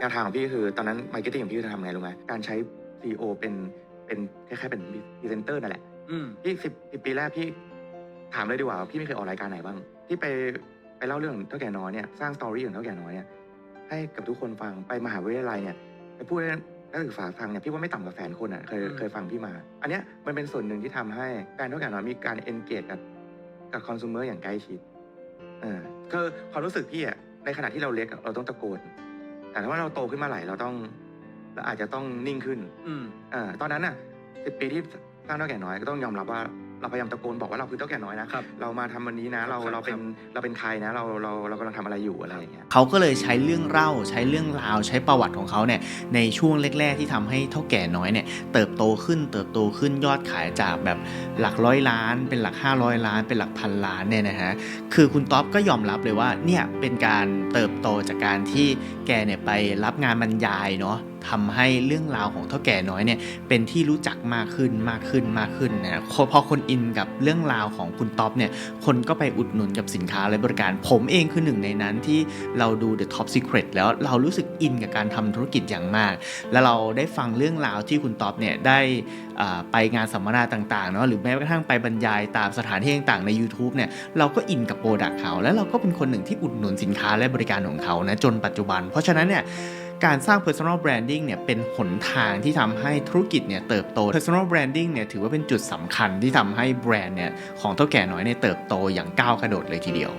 แนวทางของพี่คือตอนนั้นมาร์เก็ตติ้งของพี่จะทำไงรู้ไหมการใช้ CEO เป็นเป็นคล้ายๆเป็นพรีเซนเตอร์นั่นแหละอืมพี่สิบสิบปีแรกพี่ถามเลยดีกว่าว่าพี่ไม่เคยออกรายการไหนบ้างที่ไปไปเล่าเรื่องเท่าแก่น้อยเนี่ยสร้างสตอรี่ของเท่าแก่น้อยเนี่ยให้กับทุกคนฟังไปมหาวิทยาลัยเนี่ยไปพูดให้นักศึกษาฟังเนี่ยพี่ว่าไม่ต่ำกว่าแสนคนอะเคยอืมเคยฟังพี่มา อันเนี้ยมันเป็นส่วนหนึ่งที่ทำให้แบรนด์เท่าแก่น้อยมีการ engage กับกับคอน sumer อย่างใกล้ชิดเออคือความรู้สึกพี่อะในขณะที่เราเล็กอะเราต้องตะโกน แต่ถ้าว่าเราโตขึ้นมาไหลเราต้องเราอาจจะต้องนิ่งขึ้นอืม เออตอนนั้นน่ะสิบปีที่สร้างเท่าแก่น้อยก็ต้องยอมรับว่า เราพยายามตะโกนบอกว่าเราคือเท่าแก่น้อยนะครับ เรามาทำวันนี้นะ เราครับเราเป็นครับเราเป็นใครนะเราเราเรากำลังทำอะไรอยู่อะไรอย่างเงี้ยเขาก็เลยใช้เรื่องเล่าใช้เรื่องราวใช้ประวัติของเขาเนี่ยในช่วงแรก ๆ ที่ทำให้เท่าแก่น้อยเนี่ยเติบโตขึ้นเติบโตขึ้นยอดขายจากแบบหลักร้อยล้าน เป็นหลัก 500 ล้าน เป็นหลักพันล้านเนี่ยนะฮะคือคุณท็อปก็ยอมรับเลยว่าเนี่ยเป็นการเติบโตจากการที่แกเนี่ยไปรับงานบรรยายเนาะ ทำให้เรื่องราวของเท่าแก่น้อยเนี่ยเป็นที่รู้จักมากขึ้นมากขึ้นมากขึ้นนะพอคนอินกับเรื่องราวของคุณท็อปเนี่ยคนก็ไปอุดหนุนกับสินค้าและบริการ ผมเองคือหนึ่งในนั้นที่เราดู The Top Secret แล้วเรารู้สึกอินกับการทำธุรกิจอย่างมาก แล้วเราได้ฟังเรื่องราวที่คุณท็อปเนี่ยได้ไปงานสัมมนาต่างๆเนาะหรือแม้กระทั่งไปบรรยายตามสถานที่ต่างๆใน YouTube เนี่ยเราก็อินกับโปรดักต์เขา แล้วเราก็เป็นคนหนึ่งที่อุดหนุนสินค้าและบริการของเขานะจนปัจจุบัน เพราะฉะนั้นเนี่ย การสร้าง personal branding เนี่ยเป็นหนทางที่ทำให้ธุรกิจเนี่ยเติบโต personal branding เนี่ยถือว่าเป็นจุดสำคัญที่ทำให้แบรนด์เนี่ยของเท่าแก่น้อยเนี่ยเติบโตอย่างก้าวกระโดดเลยทีเดียว